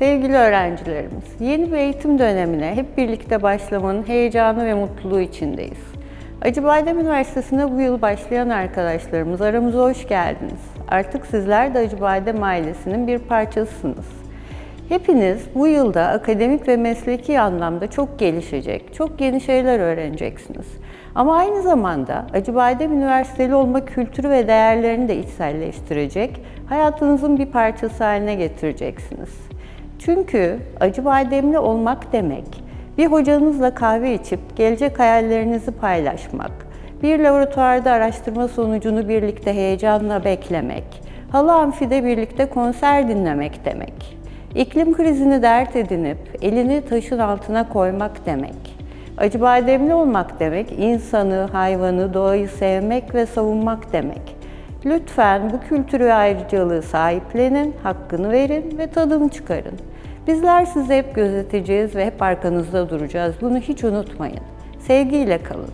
Sevgili öğrencilerimiz, yeni bir eğitim dönemine hep birlikte başlamanın heyecanı ve mutluluğu içindeyiz. Acıbadem Üniversitesi'ne bu yıl başlayan arkadaşlarımız aramıza hoş geldiniz. Artık sizler de Acıbadem ailesinin bir parçasısınız. Hepiniz bu yılda akademik ve mesleki anlamda çok gelişecek, çok yeni şeyler öğreneceksiniz. Ama aynı zamanda Acıbadem Üniversiteli olma kültürü ve değerlerini de içselleştirecek, hayatınızın bir parçası haline getireceksiniz. Çünkü Acıbademli olmak demek, bir hocanızla kahve içip gelecek hayallerinizi paylaşmak, bir laboratuvarda araştırma sonucunu birlikte heyecanla beklemek, halı amfide birlikte konser dinlemek demek. İklim krizini dert edinip elini taşın altına koymak demek. Acıbademli olmak demek insanı, hayvanı, doğayı sevmek ve savunmak demek. Lütfen bu kültürü ayrıcalığı sahiplenin, hakkını verin ve tadını çıkarın. Bizler sizi hep gözeteceğiz ve hep arkanızda duracağız. Bunu hiç unutmayın. Sevgiyle kalın.